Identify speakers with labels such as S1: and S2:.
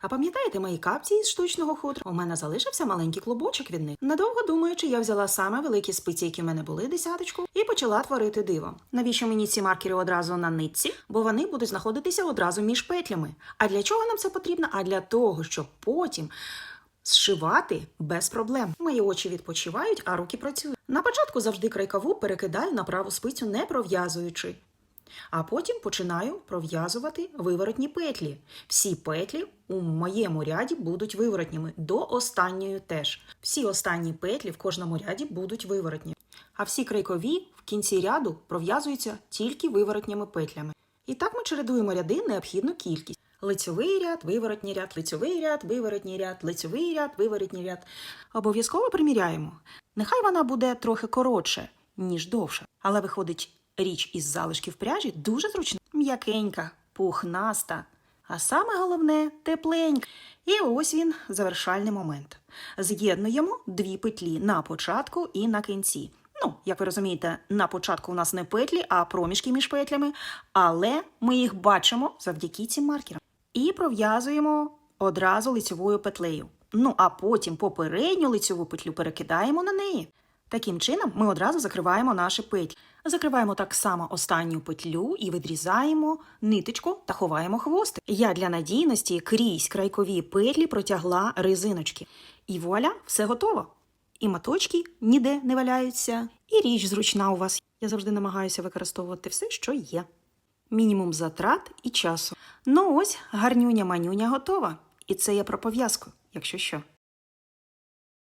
S1: А пам'ятаєте мої капці із штучного хутра? У мене залишився маленький клубочок від них. Недовго думаючи, я взяла саме великі спиці, які в мене були десяточку, і почала творити диво. Навіщо мені ці маркери одразу на нитці? Бо вони будуть знаходитися одразу між петлями. А для чого нам це потрібно? А для того, щоб потім зшивати без проблем. Мої очі відпочивають, а руки працюють. На початку завжди крайкову перекидаю на праву спицю, не пров'язуючи. А потім починаю пров'язувати виворотні петлі. Всі петлі у моєму ряді будуть виворотніми, до останньої теж. Всі останні петлі в кожному ряді будуть виворотні. А всі крайкові в кінці ряду пров'язуються тільки виворотніми петлями. І так ми чередуємо ряди необхідну кількість. Лицьовий ряд, виворотній ряд, лицьовий ряд, виворотній ряд, лицьовий ряд, виворотній ряд. Обов'язково приміряємо. Нехай вона буде трохи коротше, ніж довша, але виходить річ із залишків пряжі дуже зручна, м'якенька, пухнаста, а саме головне тепленька. І ось він завершальний момент. З'єднуємо дві петлі на початку і на кінці. Ну, як ви розумієте, на початку у нас не петлі, а проміжки між петлями, але ми їх бачимо завдяки цим маркерам. І пров'язуємо одразу лицьовою петлею. Ну а потім попередню лицьову петлю перекидаємо на неї. Таким чином, ми одразу закриваємо наші петлі. Закриваємо так само останню петлю і відрізаємо ниточку та ховаємо хвостик. Я для надійності крізь крайкові петлі протягла резиночки. І вуаля, все готово. І маточки ніде не валяються, і річ зручна у вас. Я завжди намагаюся використовувати все, що є. Мінімум затрат і часу. Ну ось гарнюня-манюня готова. І це я про пов'язку, якщо що.